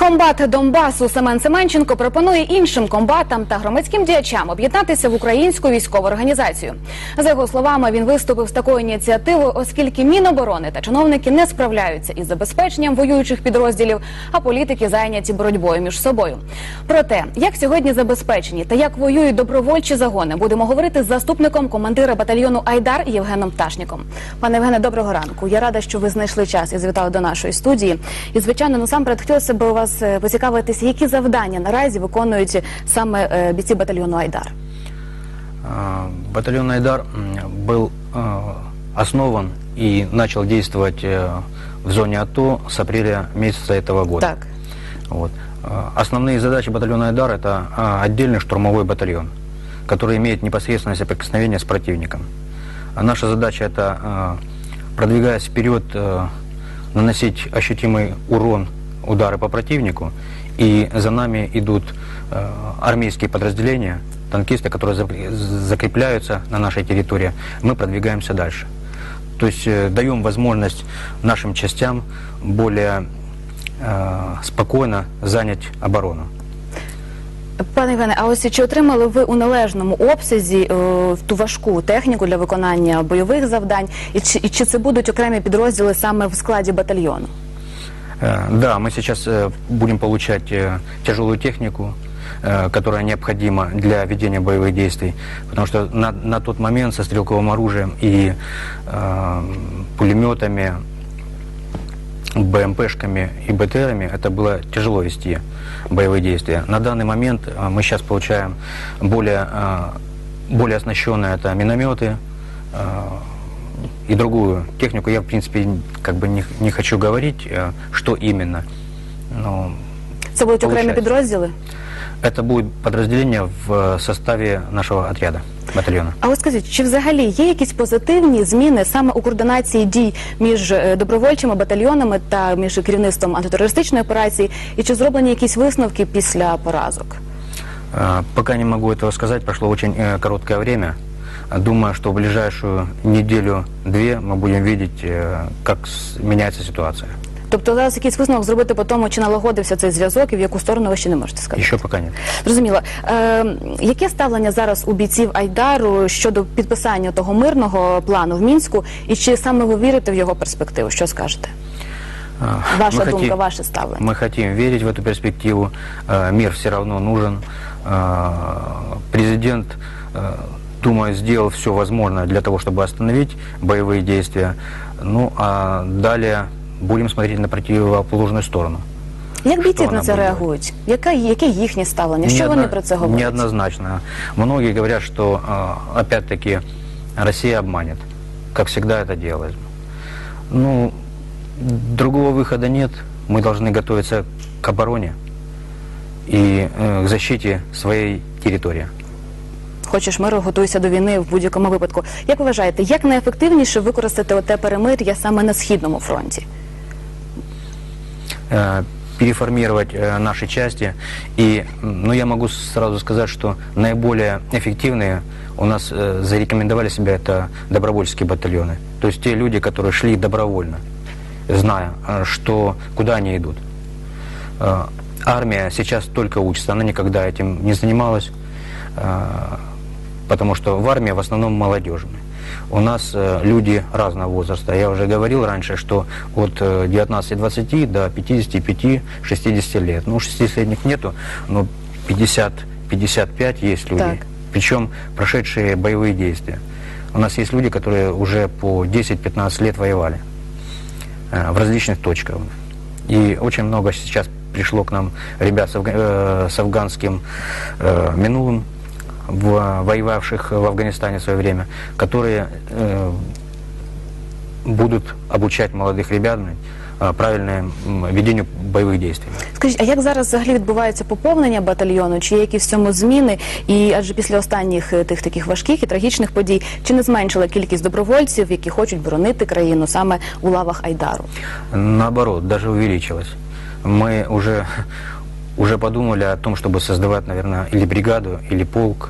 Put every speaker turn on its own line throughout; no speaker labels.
Комбат Донбасу Семен Семенченко пропонує іншим комбатам та громадським діячам об'єднатися в українську військову організацію. За його словами, він виступив з такою ініціативою, оскільки Міноборони та чиновники не справляються із забезпеченням воюючих підрозділів, а політики зайняті боротьбою між собою. Про те, як сьогодні забезпечені та як воюють добровольчі загони, будемо говорити з заступником командира батальйону Айдар Євгеном Пташніком. Пане Євгене, доброго ранку. Я рада, що ви знайшли час і завітали до нашої студії. І звичайно, насамперед хотілося б у вас е, поцікавитися, які завдання наразі виконують саме е, бійці батальйону Айдар.
А, Батальон «Айдар» м, был а, основан и начал действовать э, в зоне АТО с апреля месяца этого года.
Так.
Вот. А, Основные задачи батальона «Айдар» – это а, отдельный штурмовой батальон, который имеет непосредственное соприкосновение с противником. А наша задача – это, а, продвигаясь вперед, а, наносить ощутимый урон, удары по противнику, и за нами идут а, армейские подразделения, танкисты, которые запре- закрепляются на нашей территории. Мы продвигаемся дальше. То есть э, даем возможность нашим частям более э, спокойно занять оборону.
Пане Євгене, а ось чи отримали ви у належному обсязі е, ту важку техніку для виконання бойових завдань, і чи, і чи це будуть окремі підрозділи саме в складі батальйону?
Э, Да, мы сейчас э, будем получать э, тяжелую технику, которая необходима для ведения боевых действий, потому что на, на тот момент со стрелковым оружием и э, пулеметами, БМПшками и БТРами это было тяжело вести боевые действия. На данный момент мы сейчас получаем более, более оснащенные это минометы, и другую технику. Я, в принципе, как бы не, не хочу говорить, э, что именно. Но
Це будуть окремі
Получається.
підрозділи?
это будет подразделение в э, составе нашего отряда, батальона.
А ось скажіть, чи взагалі є якісь позитивні зміни саме у координації дій між е, добровольчими батальйонами та між керівництвом антитерористичної операції? І чи зроблені якісь висновки після поразок?
Э, Пока не могу этого сказать, прошло очень э, короткое время. Думаю, что в ближайшую неделю-две мы будем видеть, э, как с- меняется ситуация.
Тобто зараз якийсь висновок зробити по тому, чи налагодився цей зв'язок і в яку сторону ви ще не можете сказати?
Еще пока нет.
Зрозуміло. Е, яке ставлення зараз у бійців Айдару щодо підписання того мирного плану в мінську, і чи саме ви вірите в його перспективу? Що скажете?
Э,
Ваша
мы
думка,
хотим-
ваше ставлення.
Мы хотим верить в эту перспективу. Э, Мир все равно нужен. Э, Президент, э, думаю, сделал все возможное для того, чтобы остановить боевые действия. Ну, а далее будем смотреть на противоположную сторону.
Як бійці
вона
на це
буде?
реагують? Яке, яке їхнє ставлення? Що вони
Неодно-
про це говорять?
Неоднозначно. Многие говорят, что, э, опять-таки, Россия обманет, как всегда это делает. Ну, другого выхода нет. Мы должны готовиться к обороне и э, к защите своей территории.
Хочеш миру, готуйся до війни в будь-якому випадку. Як ви вважаєте, як найефективніше використати оте перемир'я саме на східному фронті?
Э, переформировать э, наши части. И, м, ну, я могу сразу сказать, что наиболее эффективные у нас э, зарекомендовали себя это добровольческие батальоны. То есть те люди, которые шли добровольно, зная, э, что, куда они идут. Э, армия сейчас только учится, она никогда этим не занималась, э, потому что в армии в основном молодежные. У нас э, люди разного возраста. Я уже говорил раньше, что от э, 19-20 до 55-60 лет. Ну, 60-летних нету, но 50-55 есть люди.
Так.
Причем прошедшие боевые действия. У нас есть люди, которые уже по 10-15 лет воевали э, в различных точках. И очень много сейчас пришло к нам ребят с, афга- э, с афганским э, минулым, воевавших в Афганистане в свое время, которые э, будут обучать молодых ребят э, правильному м, ведению боевых действий.
Скажіть, а як зараз взагалі відбувається поповнення батальйону? Чи є якісь в цьому зміни? І адже після останніх е, тих таких важких і трагічних подій, чи не зменшила кількість добровольців, які хочуть боронити країну саме у лавах Айдару?
Наоборот, даже увеличилось. Мы уже, уже подумали о том, чтобы создавать, наверное, или бригаду, или полк,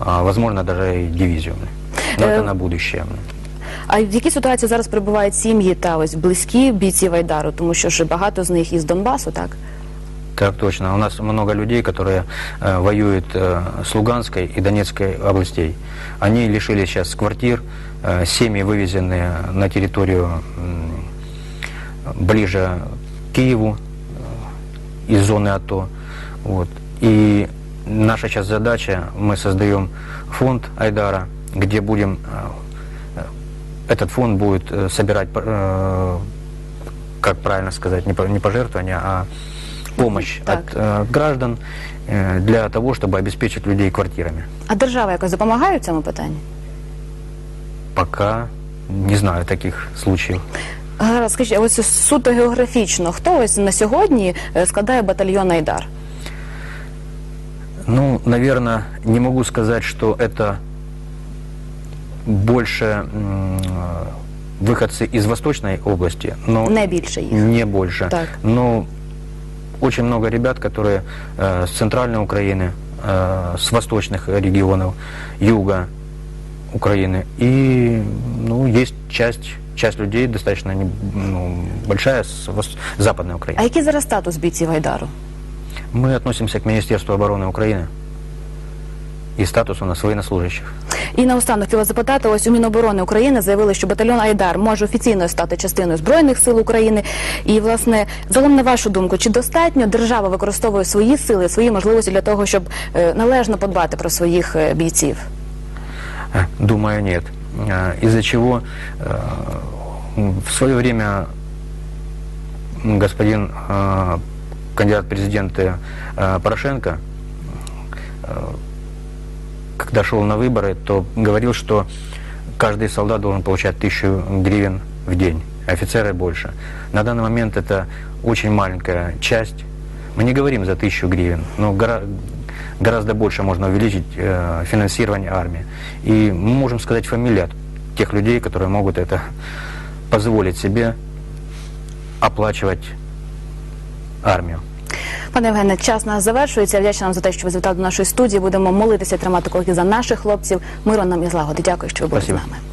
а, возможно, даже и дивизию. Но
Э,
это на будущее.
А в якій ситуації зараз перебувають сім'ї та ось близькі бійців Айдару, тому що ж багато з них із Донбасу, так?
Так точно. У нас много людей, которые э, воюют э, с Луганской и Донецкой областей. Они лишились сейчас квартир, э, семьи вывезены на территорию м, ближе к Киеву э, из зоны АТО. Вот. И наша сейчас задача, мы создаем фонд Айдара, где будем, э, этот фонд будет э, собирать, э, как правильно сказать, не по- не пожертвования, а помощь
Так.
от граждан для того, чтобы обеспечить людей квартирами.
А держава якось допомагає в цьому питанні?
Пока не знаю таких случаев.
Гаразд, скажіть, а ось суто географічно, хто ось на сьогодні е, складає батальйон Айдар?
Ну, наверное, не могу сказать, что это больше м, э, выходцы из Восточной области, но
Не більше їх.
не больше.
Так.
Но очень много ребят, которые э, с центральной Украины, э, с восточных регионов, юга Украины. И ну, есть часть, часть людей достаточно не- ну, большая с вос- западной
А
Украины.
який зараз статус бійців Айдару?
Мы относимся к Министерству обороны Украины. И статус у нас военнослужащих.
І наостанок хотіла запитати, ось у Міноборони України заявили, що батальйон Айдар може офіційно стати частиною збройних сил України. І власне, загалом на вашу думку, чи достатньо держава використовує свої сили, свої можливості для того, щоб е, належно подбати про своїх е, бійців?
Э, Думаю, нет. Э, Из-за чего э, в свое время господин э, кандидат э, Порошенко, когда шел на выборы, то говорил, что каждый солдат должен получать тысячу гривен в день, а офицеры больше. На данный момент это очень маленькая часть. Мы не говорим за тысячу гривен, но гораздо больше можно увеличить э, финансирование армии. И мы можем сказать фамилии от тех людей, которые могут это позволить себе оплачивать армию.
Пане Євгене, час нас завершується. Вдячна вам за те, що ви завітали до нашої студії. Будемо молитися, тримати кулаки за наших хлопців. Миру нам і злагоди. Дякую, що ви були
Спасибо.
з нами.